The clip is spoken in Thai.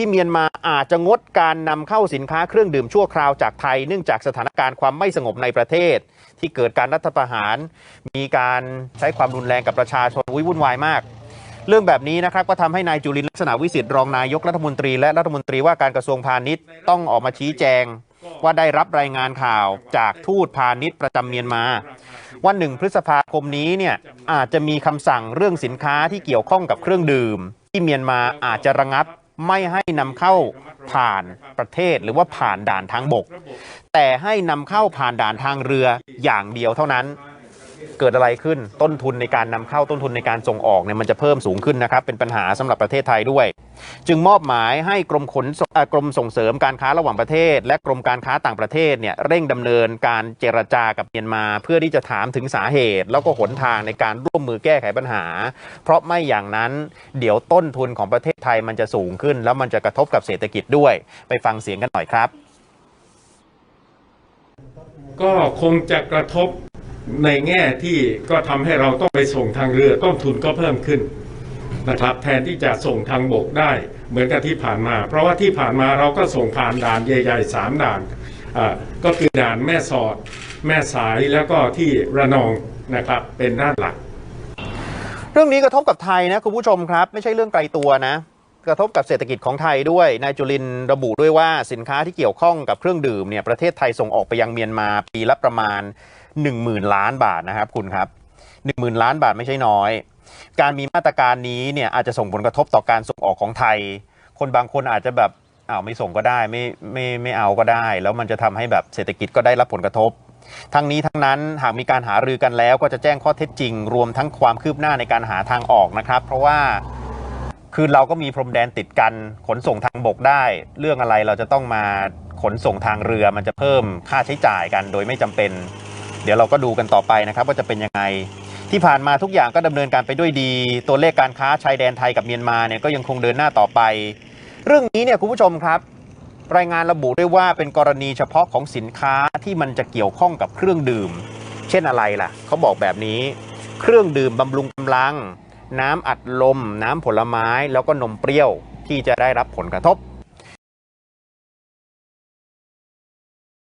ที่เมียนมาอาจจะงดการนำเข้าสินค้าเครื่องดื่มชั่วคราวจากไทย เนื่องจากสถานการณ์ความไม่สงบในประเทศ ที่เกิดการรัฐประหาร มีการใช้ความรุนแรงกับประชาชนวุ่นวายมาก เรื่องแบบนี้นะครับก็ทำให้นายจุลินลักษณะวิสิทธิ์รองนายกรัฐมนตรีและรัฐมนตรีว่าการกระทรวงพาณิชย์ต้องออกมาชี้แจงว่าได้รับรายงานข่าวจากทูตพาณิชย์ประจำเมียนมาวันหนึ่งพฤษภาคมนี้เนี่ยอาจจะมีคำสั่งเรื่องสินค้าที่เกี่ยวข้องกับเครื่องดื่ม ที่เมียนมาอาจจะระงับ ไม่ให้นำเข้าผ่านประเทศหรือว่าผ่านด่านทางบก แต่ให้นำเข้าผ่านด่านทางเรืออย่างเดียวเท่านั้น เกิดอะไรขึ้น ต้นทุนในการนำเข้าต้นทุนในการส่งออกเนี่ยมันจะเพิ่มสูงขึ้นนะครับ เป็นปัญหาสำหรับประเทศไทยด้วย จึงมอบหมายให้กรมขนส่งกรมส่งเสริมการค้าระหว่างประเทศ และกรมการค้าต่างประเทศเนี่ยเร่งดำเนินการเจรจากับเมียนมา เพื่อที่จะถามถึงสาเหตุ แล้วก็หนทางในการร่วมมือแก้ไขปัญหา เพราะไม่อย่างนั้นเดี๋ยวต้นทุนของประเทศไทยมันจะสูงขึ้น แล้วมันจะกระทบกับเศรษฐกิจด้วย ไปฟังเสียงกันหน่อยครับ ก็คงจะกระทบ ในแง่ที่ก็ทำให้เราต้องไปส่งทางเรือต้นทุนก็เพิ่มขึ้นนะครับ แทนที่จะส่งทางบกได้เหมือนกับที่ผ่านมา เพราะว่าที่ผ่านมาเราก็ส่งผ่านด่านใหญ่ๆสามด่านก็คือด่านแม่สอด แม่สายแล้วก็ที่ระนองนะครับเป็นด้านหลัก เรื่องนี้กระทบกับไทยนะคุณผู้ชมครับ ไม่ใช่เรื่องไกลตัวนะ กระทบกับเศรษฐกิจของไทยด้วยนายจุลินระบุด้วยว่าสินค้าที่เกี่ยวข้องกับเครื่องดื่มเนี่ยประเทศไทยส่งออกไปยังเมียนมาปีละประมาณ 10,000 ล้านบาทนะครับคุณครับ 10,000 ล้านบาทไม่ใช่น้อย การมีมาตรการนี้เนี่ยอาจจะส่งผลกระทบต่อการส่งออกของไทย คนบางคนอาจจะแบบอ้าวไม่ส่งก็ได้ไม่ไม่ไม่เอาก็ได้ แล้วมันจะทำให้แบบเศรษฐกิจก็ได้รับผลกระทบ ทั้งนี้ทั้งนั้นหากมีการหารือกันแล้วก็จะแจ้งข้อเท็จจริง รวมทั้งความคืบหน้าในการหาทางออกนะครับ เพราะว่า คือเราก็มีพรมแดนติดกันขนส่งทางบกได้ เรื่องอะไรเราจะต้องมาขนส่งทางเรือมันจะเพิ่มค่าใช้จ่ายกันโดยไม่จำเป็น เดี๋ยวเราก็ดูกันต่อไปนะครับว่าจะเป็นยังไง ที่ผ่านมาทุกอย่างก็ดำเนินการไปด้วยดี ตัวเลขการค้าชายแดนไทยกับเมียนมาเนี่ยก็ยังคงเดินหน้าต่อไป เรื่องนี้เนี่ยคุณผู้ชมครับรายงานระบุด้วยว่าเป็นกรณีเฉพาะของสินค้าที่มันจะเกี่ยวข้องกับเครื่องดื่ม เช่นอะไรล่ะ เขาบอกแบบนี้ เครื่องดื่มบำรุงกำลัง น้ำอัดลม น้ำผลไม้ แล้วก็นมเปรี้ยวที่จะได้รับผลกระทบ